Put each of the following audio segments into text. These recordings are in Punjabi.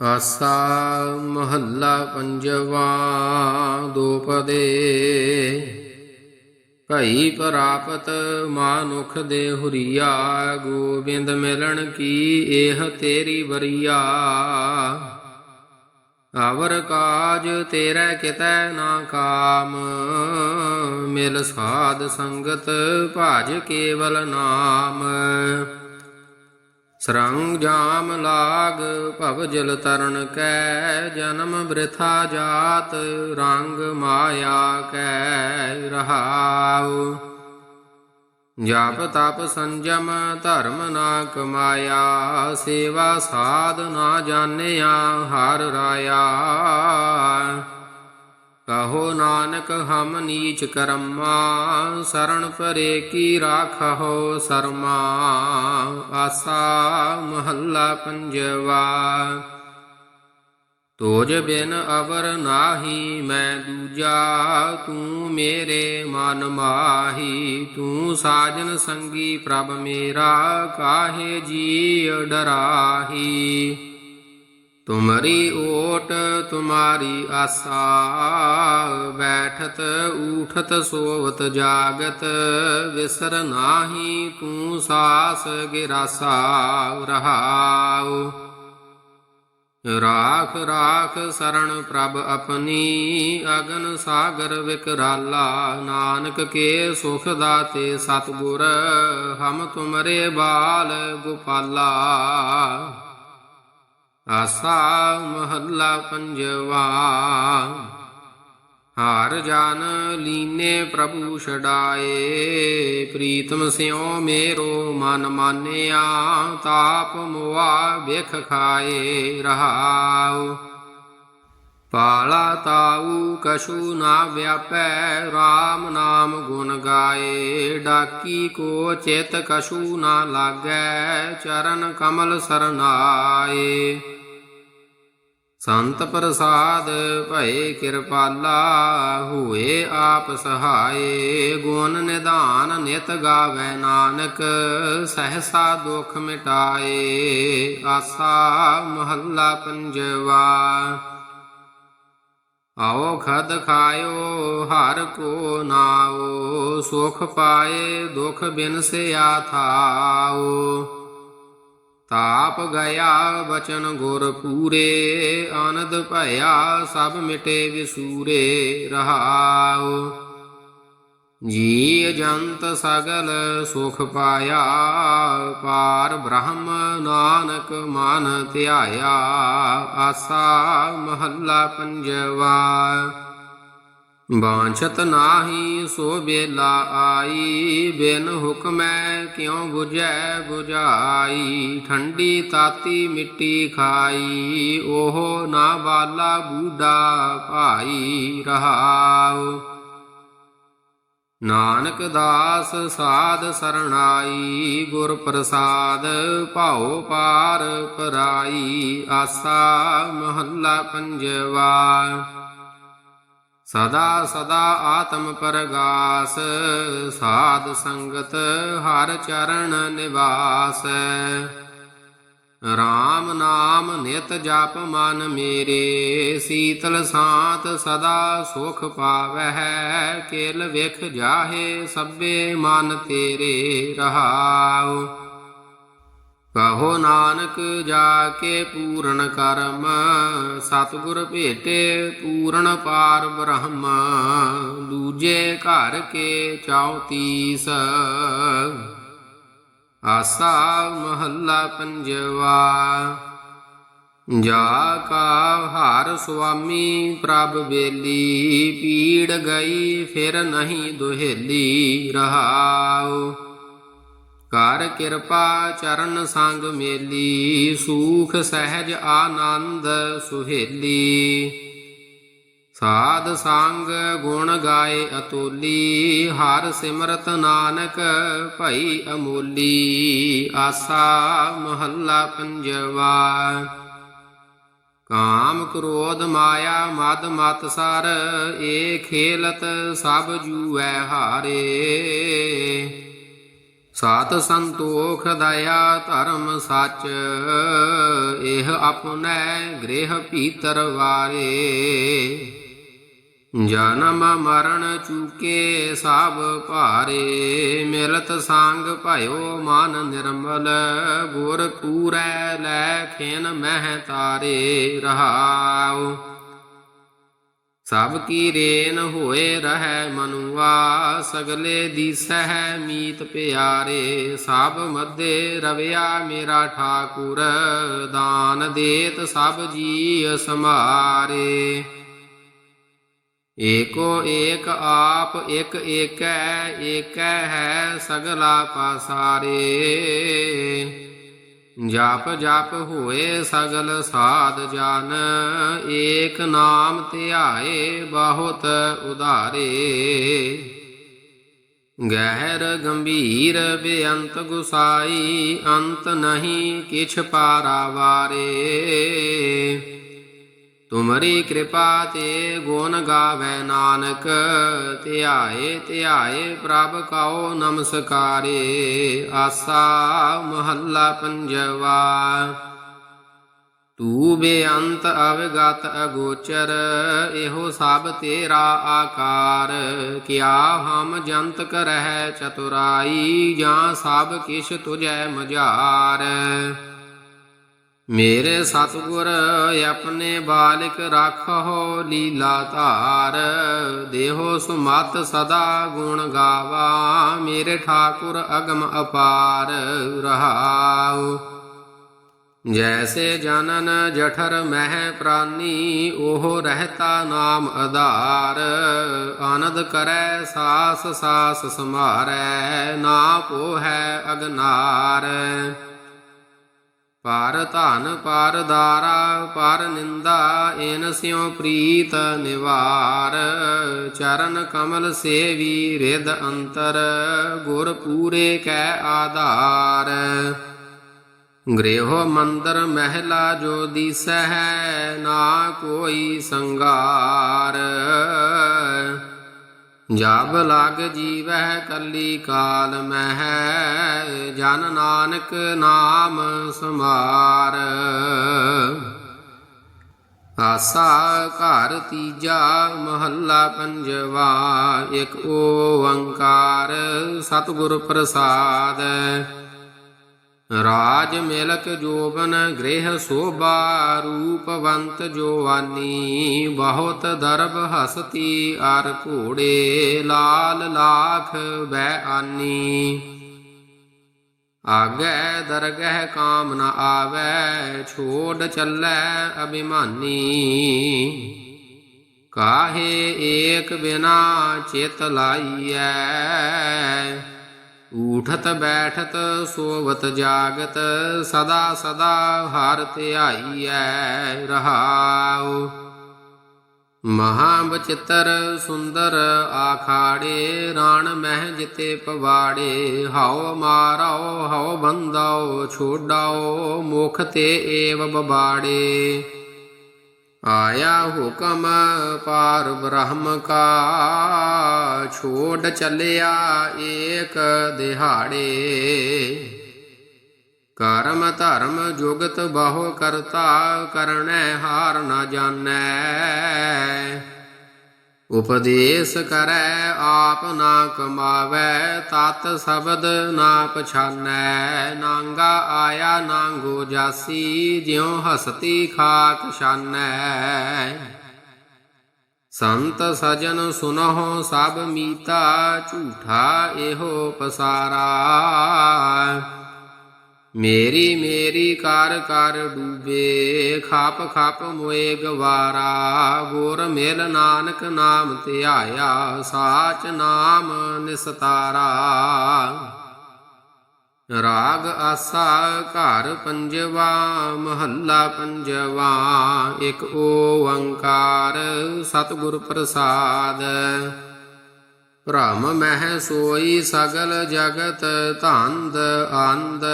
ਆਸਾ ਮਹੱਲਾ ਪੰਜਵਾ ਦੋਪਦੇ ਭਈ ਪ੍ਰਾਪਤ ਮਾਨੁਖ ਦੇ ਹੁਰੀਆ, ਗੋਬਿੰਦ ਮਿਲਣ ਕੀ ਇਹ ਤੇਰੀ ਵਰੀਆ। ਆਵਰ ਕਾਜ ਤੇਰੇ ਕਿਤੈ ਨਾ ਕਾਮ, ਮਿਲ ਸਾਧ ਸੰਗਤ ਭਾਜ ਕੇਵਲ ਨਾਮ। ਸਰੰਗ ਜਾਮ ਲਾਗ ਭਵ ਜਲ ਤਰਨ ਕੈ, ਜਨਮ ਬ੍ਰਿਥਾ ਜਾਤ ਰੰਗ ਮਾਇਆ ਕੈ ਰਹਾਉ। ਜਪ ਤਪ ਸੰਜਮ ਧਰਮ ਨਾ ਕਮਾਇਆ, ਸੇਵਾ ਸਾਧ ਨਾ ਜਾਣਿਆ, ਹਰ ਰਾਇਆ। ਕਹੋ ਨਾਨਕ, ਹਮ ਨੀਚ ਕਰਮਾ ਸਰਣ ਪਰੇ ਕੀ ਰਾਖੋ ਸਰਮਾ। ਆਸਾ ਮਹੱਲਾ ਪੰਜਵਾ। ਤੋਜ ਬਿਨ ਅਵਰ ਨਾਹੀ ਮੈਂ ਦੂਜਾ, ਤੂੰ ਮੇਰੇ ਮਨ ਮਾਹੀ, ਤੂੰ ਸਾਜਨ ਸੰਗੀ ਪ੍ਰਭ ਮੇਰਾ, ਕਾਹੇ ਜੀ ਡਰਾਹੀ ਤੁਮਰੀ ਓਟ ਤੁਮਾਰੀ ਆਸਾ, ਬੈਠਤ, ਊਠਤ, ਸੋਵਤ, ਜਾਗਤ, ਵਿਸਰ ਨਾਹੀ, ਤੂੰ ਸਾਸ, ਗਿਰਾਸਾ, ਰਹਾਉ। ਰਾਖ ਰਾਖ ਸਰਣ ਪ੍ਰਭ ਆਪਣੀ, ਅਗਨ ਸਾਗਰ ਵਿਕਰਾਲਾ, ਨਾਨਕ ਕੇ ਸੁਖ ਦਾਤੇ ਸਤਗੁਰ, ਹਮ ਤੁਮਰੇ ਬਾਲ, ਗੋਪਾਲਾ। ਆਸਾ ਮਹੱਲਾ ਪੰਜਵਾ। ਹਾਰ ਜਨ ਲੀਨੇ ਪ੍ਰਭੂ ਛਡਾਏ, ਪ੍ਰੀਤਮ ਸਿਉ ਮੇਰੋ ਮਨ ਮਾਨਿਆ, ਤਾਪ ਮੁਆ ਵਿਖ ਖਾਏ ਰਹਾਉ। ਪਾਲਾ ਤਾਊ ਕਛੂ ਨਾ ਵਿਆਪੈ RAM ਨਾਮ ਗੁਣ ਗਾਏ, ਡਾਕੀ ਕੋ ਚਿਤ ਕਛੂ ਨਾ ਲਾਗੈ, ਚਰਨ ਕਮਲ ਸਰਨਾਏ। ਸੰਤ ਪ੍ਰਸਾਦ ਭਏ ਕਿਰਪਾਲਾ ਹੋਏ ਆਪ ਸਹਾਏ, ਗੁਣ ਨਿਧਾਨ ਨਿਤ ਗਾਵੇ ਨਾਨਕ, ਸਹਸਾ ਦੁਖ ਮਿਟਾਏ, ਆਸਾ ਮਹੱਲਾ ਪੰਜਵਾ। ਆਓ ਖਦ ਖਾਇਓ, ਹਰ ਕੋ ਨਾਓ, ਸੁਖ ਪਾਏ, ਦੁਖ ਬਿਨ ਸਿਆ ਥਾਓ। ਤਾਪ ਗਿਆ ਬਚਨ ਗੁਰ ਪੂਰੇ, ਆਨੰਦ ਭਇਆ ਸਭ ਮਿਟੇ ਵਿਸੂਰੇ ਰਹਾਉ। ਜੀ ਜੰਤ ਸਗਲ ਸੁਖ ਪਾਇਆ, ਪਾਰ ਬ੍ਰਹਮ ਨਾਨਕ ਮਨ ਧਿਆਇਆ, ਆਸਾ ਮਹੱਲਾ ਪੰਜਵਾ। ਬਾਂਛਤ ਨਾਹੀ ਸੋ ਬੇਲਾ ਆਈ, ਬਿਨ ਹੁਕਮੈ ਕਿਉ 부ਝੈ 부ਝਾਈ ਠੰਡੀ ਤਾਤੀ ਮਿੱਟੀ ਖਾਈ, ਉਹ ਨਾ ਬਾਲਾ ਬੂਡਾ ਭਾਈ ਰਹਾਉ। ਨਾਨਕ ਦਾਸ ਸਾਧ ਸਰਣਾਈ, ਗੁਰ ਪ੍ਰਸਾਦ ਭਾਉ ਪਾਰ ਪਰਾਈ ਆਸਾ ਮਹੱਲਾ ਪੰਜਵਾ। ਸਦਾ ਸਦਾ ਆਤਮ ਪਰਗਾਸ, ਸਾਧ ਸੰਗਤ ਹਰ ਚਰਨ ਨਿਵਾਸ। RAM ਨਾਮ ਨਿਤ ਜਪ ਮਨ ਮੇਰੇ, ਸੀਤਲ ਸਾਤ ਸਦਾ ਸੁਖ ਪਾਵਹਿ, ਕੇਲ ਵਿਖ ਜਾਹੇ ਸਭੇ ਮਨ ਤੇਰੇ ਰਹਾਉ। ਕਹੋ ਨਾਨਕ ਜਾ ਕੇ ਪੂਰਨ ਕਰਮ, ਸਤਿਗੁਰ ਭੇਟੇ ਪੂਰਨ ਪਾਰ ਬ੍ਰਹਮ, ਦੂਜੇ ਘਰ ਕੇ ਚੌਤੀਸ। ਆਸਾ ਮਹੱਲਾ ਪੰਜਵਾ, ਜਾ ਕਾ ਹਰ ਸੁਆਮੀ ਪ੍ਰਭ ਬੇਲੀ, ਪੀੜ ਗਈ ਫਿਰ ਨਹੀਂ ਦੁਹੇਲੀ ਰਹਾਉ। ਕਰ ਕਿਰਪਾ ਚਰਨ ਸੰਗ ਮੇਲੀ, ਸੂਖ ਸਹਿਜ ਆਨੰਦ ਸੁਹੇਲੀ। ਸਾਧ ਸੰਗ ਗੁਣ ਗਾਏ ਅਤੋਲੀ, ਹਰ ਸਿਮਰਤ ਨਾਨਕ ਭਈ ਅਮੋਲੀ। ਆਸਾ ਮਹੱਲਾ ਪੰਜਵਾ। ਕਾਮ ਕ੍ਰੋਧ ਮਾਇਆ ਮਦ ਮਤ ਸਰ, ਏ ਖੇਲਤ ਸਭ ਜੂਐ ਹਾਰੇ। ਸਾਤ ਸੰਤੋਖ ਦਇਆ ਧਰਮ ਸੱਚ, ਇਹ ਆਪਣੈ ਗ੍ਰਹਿ ਭੀਤਰ ਵਾਰੇ। ਜਨਮ ਮਰਨ ਚੂਕੇ ਸਭ ਭਾਰੇ, ਮਿਲਤ ਸੰਗ ਭਇਓ ਮਨ ਨਿਰਮਲ, ਗੁਰ ਪੂਰੈ ਲੈ ਖੇਨ ਮਹਿ ਤਾਰੇ, ਰਹਾਉ। ਸਭ ਕੀ ਰੇਨ ਹੋਏ ਰਹੈ ਮਨੁਆ, ਸਗਲੇ ਦੀਸਹਿ ਮੀਤ ਪਿਆਰੇ, ਸਭ ਮੱਦੇ ਰਵਿਆ ਮੇਰਾ ਠਾਕੁਰ, ਦਾਨ ਦੇਤ ਸਭ ਜੀ ਸਮਾਰੇ। ਏਕੋ ਏਕ ਆਪ ਇਕ ਏਕੈ ਏਕੈ ਹੈ ਸਗਲਾ ਪਾਸਾਰੇ। ਜਪ ਜਪ ਹੋਏ ਸਗਲ ਸਾਧ ਜਨ, ਏਕ ਨਾਮ ਧਿਆਏ ਬਹੁਤ ਉਧਾਰੇ। ਗਹਿਰ ਗੰਭੀਰ ਬੇਅੰਤ ਗੁਸਾਈ, ਅੰਤ ਨਹੀਂ ਕਿਛ ਪਾਰਾਵਾਰੇ ਤੁਮਰੀ ਕਿਰਪਾ ਤੇ ਗੁਣ ਗਾਵੇ ਨਾਨਕ, ਧਿਆਏ ਧਿਆਏ ਪ੍ਰਭ ਕਾਓ ਨਮਸਕਾਰੇ, ਆਸਾ ਮਹੱਲਾ ਪੰਜਵਾ। ਤੂ ਬੇਅੰਤ ਅਵਗਤ ਅਗੋਚਰ, ਇਹੋ ਸਭ ਤੇਰਾ ਆਕਾਰ। ਕਿਆ ਹਮ ਜੰਤ ਕਰਹਿ ਚਤੁਰਾਈ, ਜਾਂ ਸਭ ਕਿਛ ਤੁਝੈ ਮਝਾਰ। ਮੇਰੇ ਸਤਿਗੁਰ, ਆਪਣੇ ਬਾਲਿਕ ਰਾਖੋ ਲੀਲਾ ਧਾਰ। ਦੇਹੋ ਸੁਮਤ ਸਦਾ ਗੁਣ ਗਾਵਾ, ਮੇਰੇ ਠਾਕੁਰ ਅਗਮ ਅਪਾਰ ਰਹਾਉ। ਜੈਸੇ ਜਨਨ ਜਠਰ ਮਹਿ ਪ੍ਰਾਨੀ, ਉਹ ਰਹਿਤਾ ਨਾਮ ਆਧਾਰ। ਆਨੰਦ ਕਰੈ, ਸਾਸ ਸਾਸ ਸਮਾਰੈ, ਨਾ ਪੋ ਅਗਨਾਰ। ਪਰ ਧਨ, ਪਰ ਦਾਰਾ ਪਰ ਨਿੰਦਾ, ਏਨ ਸਿਉ ਪ੍ਰੀਤ ਨਿਵਾਰ। ਚਰਨ ਕਮਲ ਸੇਵੀ ਰਿਦ ਅੰਤਰ, ਗੁਰ ਪੂਰੇ ਕੈ ਆਧਾਰ। ਗ੍ਰਹਿ ਮੰਦਰ ਮਹਿਲਾ ਜੋ ਦੀਸਹਿ, ਨਾ ਕੋਈ ਸੰਗਾਰ ਜਬ ਲਗ ਜੀਵਹਿ ਕੱਲੀ ਕਾਲ ਮਹਿ, ਜਨ ਨਾਨਕ ਨਾਮ ਸਮਾਰ ਆਸਾ ਘਰ ਤੀਜਾ ਮਹੱਲਾ ਪੰਜਵਾ, ਇੱਕ ਓੰਕਾਰ ਸਤਿਗੁਰ ਪ੍ਰਸਾਦ। ਰਾਜ ਮਿਲਕ ਜੋਬਨ ਗ੍ਰਹਿ ਸੋਭਾ ਰੂਪਵੰਤ ਜੋਵਾਨੀ, ਬਹੁਤ ਦਰਬ ਹਸਤੀ ਅਰ ਘੋੜੇ ਲਾਲ ਲਾਖ ਬੈ ਆਨੀ। ਆਗੈ ਦਰਗਹਿ ਕਾਮ ਨ ਆਵੈ, ਛੋੜ ਚੱਲੈ ਅਭਿਮਾਨੀ। ਕਾਹੇ ਏਕ ਬਿਨਾ ਚਿਤ ਲਾਈਐ ਊਠਤ ਬੈਠਤ ਸੋਵਤ ਜਾਗਤ, ਸਦਾ ਸਦਾ ਹਰ ਧਿਆਈਐ ਰਹਾਉ। ਮਹਾ ਬਚਿੱਤਰ ਸੁੰਦਰ ਆਖਾੜੇ, ਰਾਣ ਮਹਿ ਜਿਤੇ ਪਵਾੜੇ, ਹਉ ਮਾਰਉ ਹਉ ਬੰਦਾਓ ਛੋਡਾਓ ਮੁਖ ਤੇ ਏਵ ਬਬਾੜੇ। ਆਇਆ ਹੁਕਮ ਪਾਰ ਬ੍ਰਹਮ ਕਾ, ਛੋੜ ਚੱਲਿਆ ਏਕ ਦਿਹਾੜੇ। ਕਰਮ ਧਰਮ ਜੁਗਤ ਬਹੁ ਕਰਤਾ ਕਰਣੈ ਹਾਰ ਨ ਜਾਣੈ। ਉਪਦੇਸ਼ ਕਰੈ ਆਪ ਨਾ ਕਮਾਵੈ, ਤਤ ਸ਼ਬਦ ਨਾ ਪਛਾਨੈ। ਨਾਂਗਾ ਆਇਆ ਨਾਂਗੋ ਜਾਸੀ, ਜਿਉ ਹਸਤੀ ਖਾਕ ਛਾਨੈ। ਸੰਤ ਸਜਨ ਸੁਨਹੁ ਸਭ ਮੀਤਾ, ਝੂਠਾ ਇਹੋ ਪਸਾਰਾ। ਮੇਰੀ ਮੇਰੀ ਕਰ ਕਰ ਡੂਬੇ, ਖਾਪ ਖਾਪ ਮੋਏ ਗਵਾਰਾ, ਗੁਰ ਮਿਲ ਨਾਨਕ ਨਾਮ ਧਿਆਇਆ ਸਾਚ ਨਾਮ ਨਿਸਤਾਰਾ। ਰਾਗ ਆਸਾ ਘਰ ਪੰਜਵਾ, ਮਹੱਲਾ ਪੰਜਵਾ, ਇੱਕ ਓੰਕਾਰ ਸਤਿਗੁਰ ਪ੍ਰਸਾਦ। ਭ੍ਰਮ ਮਹਿ ਸੋਈ ਸਗਲ ਜਗਤ ਧੰਦ, ਅੰਧ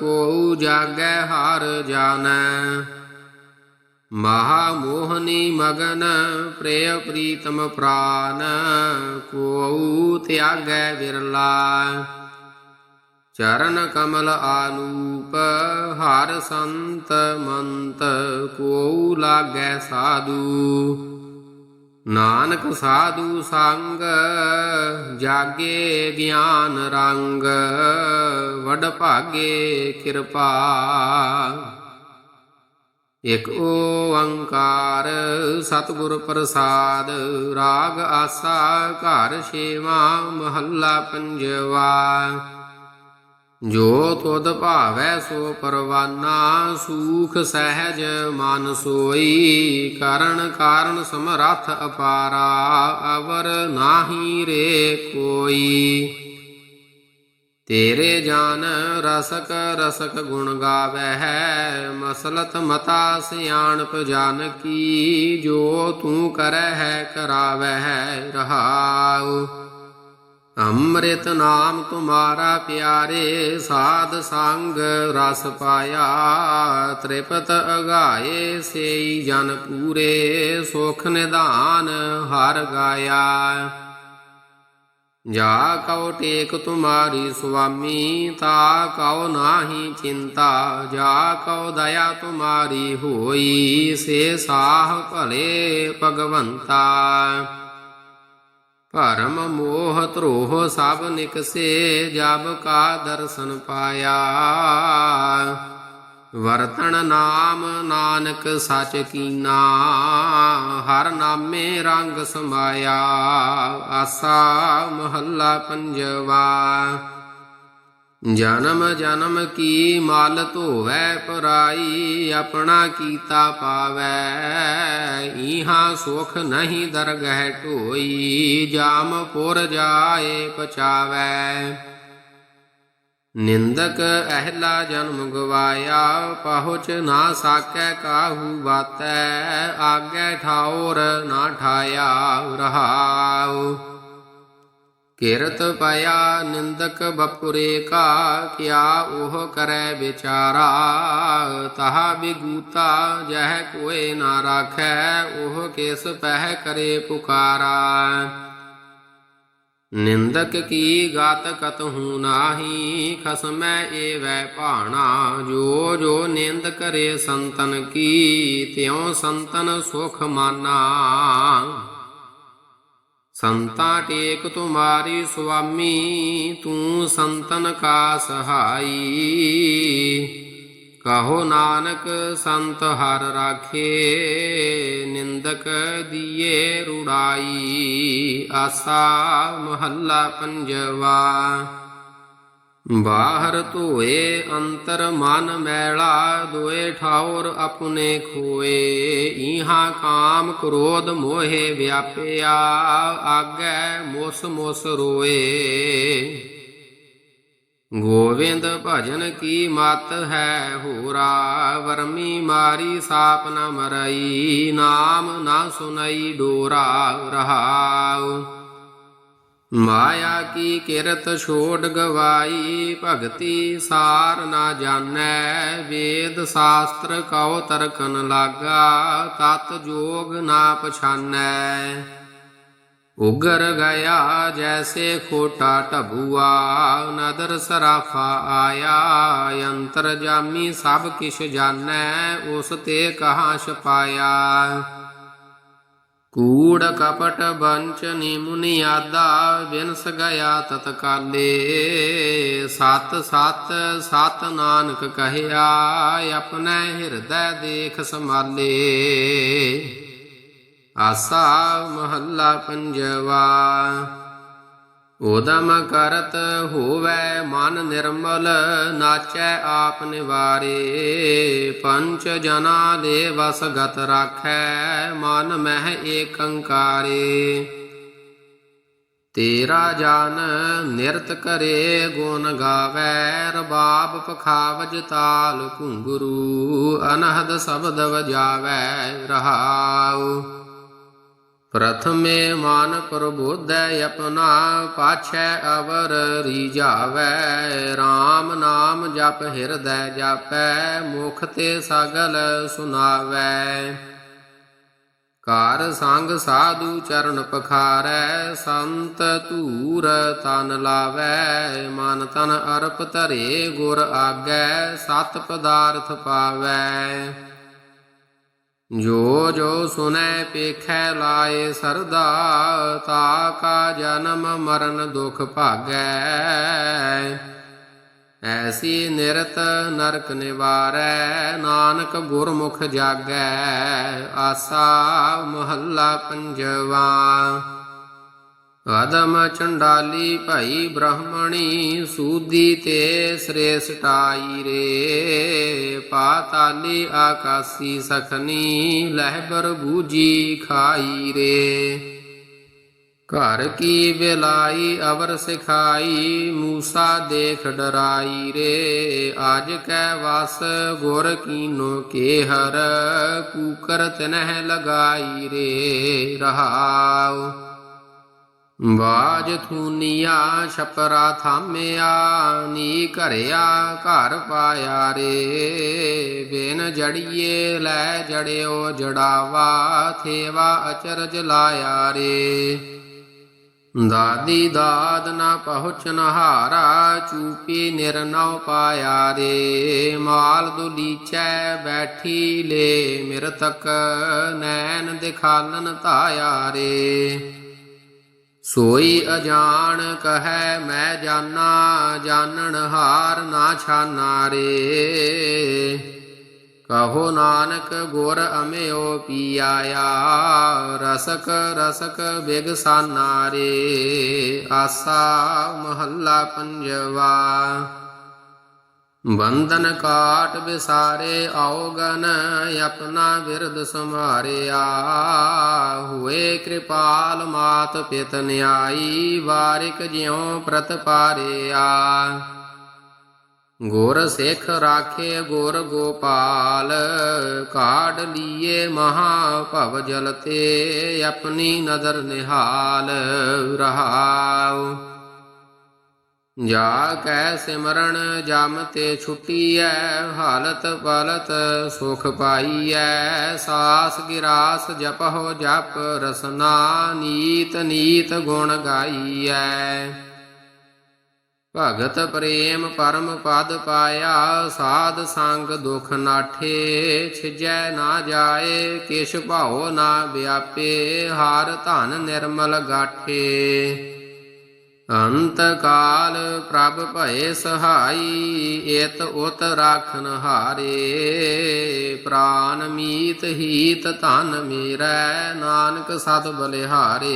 ਕੋ ਜਾਗੈ ਹਰ ਜਾਣੈ। ਮਹਾ ਮੋਹਨੀ ਮਗਨ ਪ੍ਰਿਯ ਪ੍ਰੀਤਮ ਪ੍ਰਾਨ ਕੋ ਤਿਆਗੈ ਵਿਰਲਾ। ਚਰਨ ਕਮਲ ਆਲੂਪ ਹਰ ਸੰਤ ਮੰਤ ਕੋ ਲਾਗੈ ਸਾਧੂ। ਨਾਨਕ ਸਾਧੂ ਸੰਗ, ਜਾਗੇ ਗਿਆਨ ਰੰਗ, ਵਡ ਭਾਗੇ ਕਿਰਪਾ। ਇਕ ਓੰਕਾਰ ਸਤਿਗੁਰ ਪ੍ਰਸਾਦ, ਰਾਗ ਆਸਾ ਘਰ ਛੇਵਾ, ਮਹੱਲਾ ਪੰਜਵਾ। ਜੋ ਤੁਧ ਭਾਵੈ ਸੋ ਪਰਵਾਨਾ, ਸੂਖ ਸਹਿਜ ਮਨ ਸੋਈ। ਕਰਨ ਕਾਰਨ ਸਮਰੱਥ ਅਪਾਰਾ, ਅਵਰ ਨਾਹੀ ਰੇ ਕੋਈ। ਤੇਰੇ ਜਾਨ ਰਸਕ ਰਸਕ ਗੁਣ ਗਾਵਹਿ, ਮਸਲਤ ਮਤਾ ਸਿਆਣਪ ਜਾਨਕੀ, ਜੋ ਤੂੰ ਕਰੈ ਹੈ ਕਰਾਵਹਿ ਰਹਾਉ। ਅੰਮ੍ਰਿਤ ਨਾਮ ਤੁਮਾਰਾ ਪਿਆਰੇ, ਸਾਧ ਸੰਗ ਰਸ ਪਾਇਆ। ਤ੍ਰਿਪਤ ਅਗਾਏ, ਸੇਈ ਜਨ ਪੂਰੇ, ਸੁਖ ਨਿਧਾਨ ਹਰ ਗਾਇਆ। ਜਾ ਕਉ ਟੇਕ ਤੁਮਾਰੀ ਸੁਆਮੀ, ਤਾ ਕਉ ਨਾਹੀ ਚਿੰਤਾ। ਜਾ ਕਉ ਦਇਆ ਤੁਮਾਰੀ ਹੋਈ, ਸੇ ਸਾਹ ਭਲੇ ਭਗਵੰਤਾ। ਭਰਮ ਮੋਹ ਧਰੋਹ ਸਭ ਨਿਕਸੇ ਜਬ ਕਾ ਦਰਸ਼ਨ ਪਾਇਆ। ਵਰਤਣ ਨਾਮ ਨਾਨਕ ਸਚ ਕੀਨਾ, ਹਰ ਨਾਮੇ ਰੰਗ ਸਮਾਇਆ। ਆਸਾ ਮਹੱਲਾ ਪੰਜਵਾ। ਜਨਮ ਜਨਮ ਕੀ ਮਲ ਧੋਵੈ ਪਰਾਈ, ਆਪਣਾ ਕੀਤਾ ਪਾਵੈ। ਈਹਾਂ ਸੁਖ ਨਹੀਂ ਦਰਗਹਿ ਢੋਈ ਜਾਮਪੁਰ ਜਾਏ ਪਚਾਵੈ। ਨਿੰਦਕ ਅਹਲਾ ਜਨਮ ਗਵਾਇਆ, ਪਹੁੰਚ ਨਾ ਸਾਕੈ ਕਾਹੂ ਬਾਤੈ। ਆਗੇ ਠਾਉਰ ਨਾ ਠਾਇਆ, ਰਹਾਉ। ਕਿਰਤ ਪਾਇਆ ਨਿੰਦਕ ਬਪੁਰੇ ਕਾ ਕਿਆ ਉਹ ਕਰੈ ਵਿਚਾਰਾ, ਤਹਾ ਬਿਗੂਤਾ ਜਹ ਕੋਏ ਨਾ ਰਾਖੈ, ਉਹ ਕਿਸ ਪਹਿ ਕਰੇ ਪੁਕਾਰਾ। ਨਿੰਦਕ ਕੀ ਗਾਤ ਕਤਹੂ ਨਾਹੀ, ਖਸਮੈ ਏਵੈ ਭਾਣਾ, ਜੋ ਜੋ ਨਿੰਦ ਕਰੇ ਸੰਤਨ ਕੀ, ਤਿਉ ਸੰਤਨ ਸੁਖ ਮਾਨਾ। ਸੰਤਾ ਟੇਕ ਤੁਮਾਰੀ ਸੁਆਮੀ, ਤੂੰ ਸੰਤਨ ਕਾ ਸਹਾਈ। ਕਹੋ ਨਾਨਕ, ਸੰਤ ਹਰ ਰਾਖੇ, ਨਿੰਦਕ ਦੀਏ ਰੁੜਾਈ। ਆਸਾ ਮਹੱਲਾ ਪੰਜਵਾ। ਬਾਹਰ ਧੋਏ ਅੰਤਰ ਮਨ ਮੈਲਾ, ਦੋਏ ਠਾਉਰ ਆਪਣੇ ਖੋਏ। ਈਹਾ ਕਾਮ ਕ੍ਰੋਧ ਮੋਹੇ ਵਿਆਪਿਆ, ਆਗੈ ਮੁਸ ਮੁਸ ਰੋਏ। ਗੋਵਿੰਦ ਭਜਨ ਕੀ ਮਤ ਹੈ ਹੋਰਾ, ਵਰਮੀ ਮਾਰੀ ਸਾਪ ਨ ਮਰਈ, ਨਾਮ ਨਾ ਸੁਨਈ ਡੋਰਾ ਰਹਾਉ। ਮਾਇਆ ਕੀ ਕਿਰਤ ਛੋੜ ਗਵਾਈ, ਭਗਤੀ ਸਾਰ ਨਾ ਜਾਣੈ। ਵੇਦ ਸ਼ਾਸਤਰ ਕਉ ਤਰਕਨ ਲਾਗਾ, ਤਤ ਜੋਗ ਨਾ ਪਛਾਨੈ। ਉਗਰ ਗਿਆ ਜੈਸੇ ਖੋਟਾ ਢਬੂਆ, ਨਦਰ ਸਰਾਫਾ ਆਇਆ, ਅੰਤਰ ਜਾਮੀ ਸਭ ਕਿਛ ਜਾਣੈ, ਉਸ ਤੇ ਕਹਾਂ ਛਪਾਇਆ ਕੂੜ ਕਪਟ ਬੰਚ ਨਿਮੁਨਿਆਦਾ ਬਿਨਸ ਗਿਆ ਤਤਕਾਲੇ। ਸਤ ਸਤ ਸਤ ਨਾਨਕ ਕਹਿਆ, ਆਪਣੇ ਹਿਰਦੈ ਦੇਖ ਸਮਾਲੇ ਆਸਾ ਮਹੱਲਾ ਪੰਜਵਾ ਓਦਮ ਕਰਤ ਹੋਵੈ ਮਨ ਨਿਰਮਲ, ਨਾਚੈ ਆਪ ਨਿਵਾਰੇ। ਪੰਚ ਜਨਾ ਦੇ ਵਸ ਗਤ ਰਾਖੈ, ਮਨ ਮਹਿ ਏਕੰਕਾਰੇ। ਤੇਰਾ ਜਾਨ ਨਿਰਤ ਕਰੇ, ਗੁਣ ਗਾਵੈ, ਰਬਾਬ ਪਖਾਵਜ ਤਾਲ ਘੁੰਗਰੂ, ਅਨਹਦ ਸ਼ਬਦ ਵਜਾਵੈ, ਰਹਾਉ। ਪ੍ਰਥਮੇ ਮਨ ਪ੍ਰਬੋਧੈ ਆਪਣਾ, ਪਾਛੈ ਅਵਰ ਰੀਝਾਵੈ RAM ਨਾਮ ਜਪ ਹਿਰਦੈ ਜਾਪੈ, ਮੁਖ ਤੇ ਸਗਲ ਸੁਨਾਵੈ। ਕਾਰ ਸੰਗ ਸਾਧੂ ਚਰਨ ਪਖਾਰੈ, ਸੰਤ ਧੂਰ ਤਨ ਲਾਵੈ। ਮਨ ਤਨ ਅਰਪ ਧਰੇ ਗੁਰ ਆਗੈ, ਸਤ ਪਦਾਰਥ ਪਾਵੈ। ਜੋ ਜੋ ਸੁਨੈ ਪੇਖੈ ਲਾਏ ਸਰਦਾ, ਤਾ ਕਾ ਜਨਮ ਮਰਨ ਦੁਖ ਭਾਗੈ। ਐਸੀ ਨਿਰਤ ਨਰਕ ਨਿਵਾਰੈ, ਨਾਨਕ ਗੁਰਮੁਖ ਜਾਗੈ। ਆਸਾ ਮਹੱਲਾ ਪੰਜਵਾ। ਅਦਮ ਚੰਡਾਲੀ ਭਾਈ ਬ੍ਰਾਹਮਣੀ, ਸੂਦੀ ਤੇ ਸ੍ਰੇਸ਼ਟਾਈ ਰੇ। ਪਾਤਾਲੀ ਆਕਾਸੀ ਸਖਨੀ, ਲਹਿਬਰ ਬੂਜੀ ਖਾਈ ਰੇ। ਘਰ ਕੀ ਬਿਲਾਈ ਅਵਰ ਸਿਖਾਈ, ਮੂਸਾ ਦੇਖ ਡਰਾਈ ਰੇ। ਆਜ ਕੈ ਵਸ, ਗੁਰ ਕੀਨੋ ਕੇ ਹਰ ਕੂਕਰ ਤਨਹਿ ਲਗਾਈ ਰੇ। ਰਹਾਉ। ਬਾਜ ਥੂਨੀਆ ਛਪਰਾ ਥਾਮਿਆ, ਨੀ ਘਰਿਆ ਘਰ ਪਾਇਆ ਰੇ। ਬਿਨ ਜੜੀਏ ਲੈ ਜੜਿਓ ਜੜਾਵਾ, ਥੇਵਾ ਅਚਰਜ ਲਾਇਆ ਰੇ। ਦਾਦੀ ਦਾਦ ਨਾ ਪਹੁੰਚਨ ਹਾਰਾ ਚੂਪੀ ਨਿਰਨਉ ਪਾਇਆ ਰੇ। ਮਾਲ ਦੁਲੀਚੈ ਬੈਠੀ ਲੇ, ਮਿਰਤਕ ਨੈਣ ਦਿਖਾਲਨ ਧਾਇਆ ਰੇ। ਸੋਈ ਅਜਾਣ ਕਹੈ, ਮੈਂ ਜਾਣਾ ਜਾਣਨ ਹਾਰ ਨਾ ਛਾਨਾ ਰੇ। ਕਹੋ ਨਾਨਕ, ਗੁਰ ਅਮਿਓ ਪੀਆਇਆ, ਰਸਕ ਰਸਕ ਬਿਗਸਾਨਾ ਰੇ। ਆਸਾ ਮਹੱਲਾ ਪੰਜਵਾ। ਬੰਧਨ ਕਾਟ ਵਿਸਾਰੇ ਆਉਗਨ ਆਪਣਾ ਬਿਰਦ ਸਮਾਰਿਆ ਹੋਏ ਕਿਰਪਾਲ ਮਾਤ ਪਿਤ ਨਿਆਈ, ਵਾਰਿਕ ਜਿਉ ਪ੍ਰਤਪਾਰਿਆ ਗੁਰ ਸਿੱਖ ਰਾਖੇ ਗੁਰ ਗੋਪਾਲ, ਕਾਢ ਲੀਏ ਮਹਾ ਭਵ ਜਲ ਤੇ ਆਪਣੀ ਨਦਰ ਨਿਹਾਲ ਰਹਾਉ। ਜਾ ਕੈ ਸਿਮਰਨ ਜਮ ਤੇ ਛੁਟੀਐ, ਹਾਲਤ ਪਲਤ ਸੁਖ ਪਾਈਐ। ਸਾਸ ਗਿਰਾਸ ਜਪ ਹੋ ਜਪ, ਰਸਨਾ ਨੀਤ ਨੀਤ ਗੁਣ ਗਾਈਐ। ਭਗਤ ਪ੍ਰੇਮ ਪਰਮ ਪਦ ਪਾਇਆ, ਸਾਧ ਸੰਗ ਦੁਖ ਨਾਠੇ। ਛਿਜੈ ਨਾ ਜਾਏ, ਕਿਛ ਭਾਉ ਨਾ ਵਿਆਪੇ, ਹਾਰ ਧਨ ਨਿਰਮਲ ਗਾਠੇ। ਅੰਤ ਕਾਲ ਪ੍ਰਭ ਭਏ ਸਹਾਈ ਏਤ ਉਤ ਰਾਖਨ ਹਾਰੇ। ਪ੍ਰਾਨ ਮੀਤ ਹੀਤ ਧਨ ਮੇਰੈ, ਨਾਨਕ ਸਤ ਬਲਿਹਾਰੇ।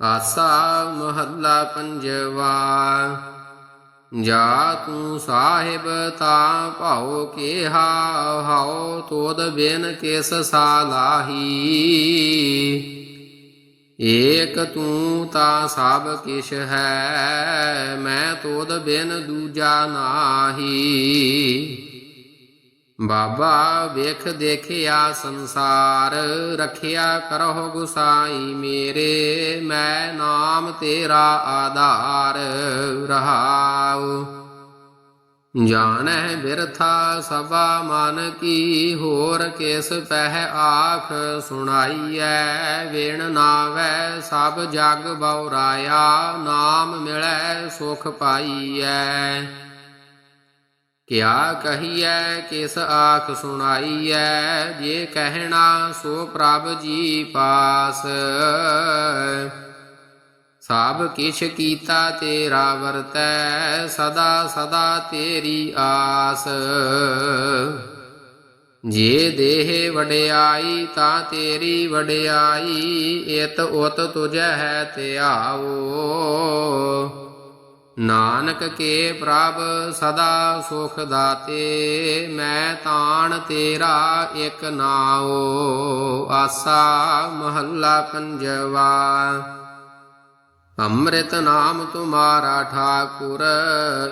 ਆਸਾ ਮਹੱਲਾ ਪੰਜਵਾ, ਜਾ ਤੂੰ ਸਾਹਿਬ ਤਾ ਭਾਉ ਕੇ ਹਾਉ ਤੋਦ ਬਿਨ ਕਿਸ ਸਾਲਾਹੀ ਏਕ ਤੂੰ ਤਾ ਸਭ ਕਿਛ ਹੈ, ਮੈਂ ਤੋਦ ਬਿਨ ਦੂਜਾ ਨਾਹੀ। ਬਾਬਾ ਵੇਖ ਦੇਖਿਆ ਸੰਸਾਰ, ਰਖਿਆ ਕਰਹੁ ਗੁਸਾਈ ਮੇਰੇ, ਮੈਂ ਨਾਮ ਤੇਰਾ ਆਧਾਰ ਰਹਾਉ। ਜਾਣੈ ਬਿਰਥਾ ਸਭਾ ਮਨ ਕੀ, ਹੋਰ ਕਿਸ ਪਹਿ ਆਖ ਸੁਣਾਈਐ? ਵਿਣ ਨਾਵੈ ਸਭ ਜਗ ਬਉਰਾਇਆ, ਨਾਮ ਮਿਲੈ ਸੁਖ ਪਾਈਐ। ਕਿਆ ਕਹੀਐ, ਕਿਸ ਆਖ ਸੁਣਾਈਐ? ਜੇ ਕਹਿਣਾ ਸੋ ਪ੍ਰਭ ਜੀ ਪਾਸ। ਸਭ ਕਿਛ ਕੀਤਾ ਤੇਰਾ ਵਰਤੈ, ਸਦਾ ਸਦਾ ਤੇਰੀ ਆਸ। ਜੇ ਦੇਹ ਵਡਿਆਈ, ਤਾਂ ਤੇਰੀ ਵਡਿਆਈ, ਇਤ ਉਤ ਤੁਝੈ ਹੈ ਧਿਆਵੋ ਨਾਨਕ ਕੇ ਪ੍ਰਭ ਸਦਾ ਸੁਖ ਦਾਤੇ, ਮੈਂ ਤਾਣ ਤੇਰਾ ਇੱਕ ਨਾਉ ਆਸਾ ਮਹੱਲਾ ਪੰਜਵਾ। ਅੰਮ੍ਰਿਤ ਨਾਮ ਤੁਮਾਰਾ ਠਾਕੁਰ,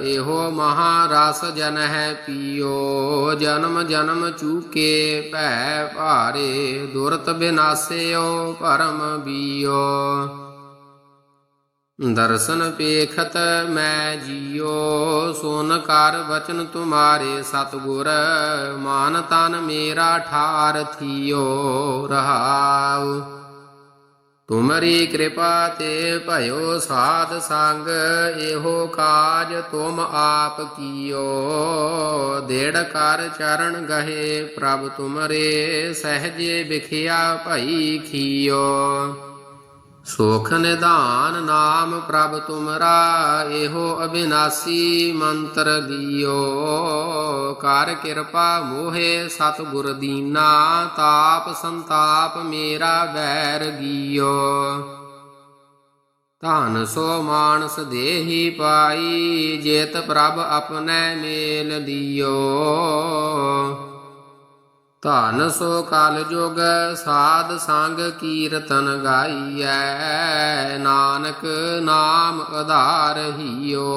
ਇਹੋ ਮਹਾ ਰਸ ਜਨ ਹੈ ਪੀਓ। ਜਨਮ ਜਨਮ ਚੂਕੇ ਭੈ ਭਾਰੇ, ਦੁਰਤ ਬਿਨਾਸਿਓ ਪਰਮ ਬੀਓ। ਦਰਸ਼ਨ ਪੇਖਤ ਮੈਂ ਜੀਓ, ਸੁਨ ਕਰ ਵਚਨ ਤੁਮਾਰੇ ਸਤਗੁਰ, ਮਾਨ ਤਨ ਮੇਰਾ ਠਾਰ ਥੀਓ, ਰਹਾਉ। ਤੁਮਰੀ ਕਿਰਪਾ ਤੇ ਭਇਓ ਸਾਧ ਸੰਗ, ਇਹੋ ਕਾਜ ਤੁਮ ਆਪ ਕੀਓ। ਦੇੜ ਕਰ ਚਰਨ ਗਹੇ ਪ੍ਰਭ ਤੁਮਰੇ, ਸਹਜੇ ਵਿਖਿਆ ਭਈ ਖੀਓ। ਸੁਖ ਨਿਧਾਨ ਨਾਮ ਪ੍ਰਭ ਤੁਮਰਾ ਇਹੋ ਅਬਿਨਾਸੀ ਮੰਤਰ ਦਿਓ। ਕਰ ਕਿਰਪਾ ਮੋਹਿ ਸਤਿਗੁਰ ਦੀਨਾ, ਤਾਪ ਸੰਤਾਪ ਮੇਰਾ ਬੈਰ ਗੀਓ। ਧਨ ਸੋ ਮਾਨਸ ਦੇਹੀ ਪਾਈ, ਜੇਤ ਪ੍ਰਭ ਆਪਣੇ ਮੇਲ ਦਿਓ। ਧਨ ਸੋ ਕਾਲ ਜੁਗ ਸਾਧ ਸੰਗ ਕੀਰਤਨ ਗਾਈਐ। ਨਾਨਕ ਨਾਮ ਆਧਾਰ ਹੀਓ।